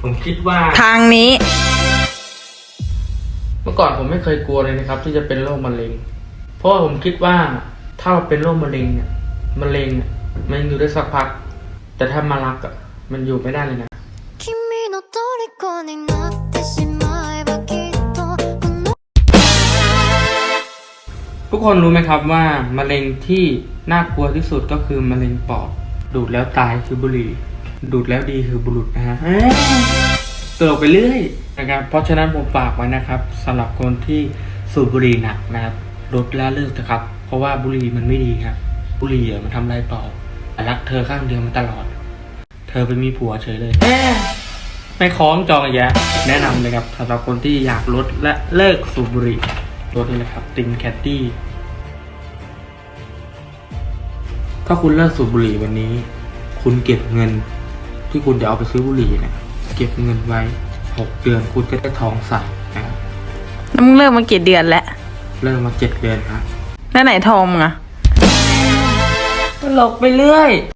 ผมคิดว่า ทางนี้ เมื่อก่อนผมไม่เคยกลัวเลยนะครับ ที่จะเป็นโรคมะเร็ง เพราะว่าผมคิดว่าถ้าเราเป็นโรคมะเร็งเนี่ยมะเร็งเนี่ยมันอยู่ได้สักพัก แต่ถ้ามารักอ่ะมันอยู่ไม่ได้เลยนะ 君の虜になってしまえばきっとこの ทุกคนรู้ไหมครับว่ามะเร็งที่น่ากลัวที่สุดก็คือมะเร็งปอด ดูดแล้วตายคือบุหรี่ ดูดแล้วดีคือบุรุษนะฮะเอ้ยตลกไปเรื่อยนะครับ เพราะฉะนั้นผมฝากไว้นะครับสำหรับคนที่สูบบุหรี่หนักนะครับลดแล้วเลิกเถอะครับ เพราะว่าบุหรี่มันไม่ดีครับ บุหรี่อะมันทำลายปอดรักเธอข้างเดียวมาตลอด เธอไปมีผัวเฉยเลยไม่คล้องจองอีกแยะแนะนำเลยครับสำหรับคนที่อยากลดและเลิกสูบบุหรี่ลดนี่เลยครับติงแคดดี้ถ้าคุณเลิกสูบบุหรี่วันนี้ คุณเก็บเงิน ที่คุณจะเอาไปซื้อบุหรี่เนี่ยเก็บเงินไว้หกเดือนคุณก็ได้ทองใส่นะครับแล้วมึงเลิกมากี่เดือนแล้วเริ่มมาเจ็ดเดือนครับแล้วไหนทองมึงอะตลกไปเรื่อย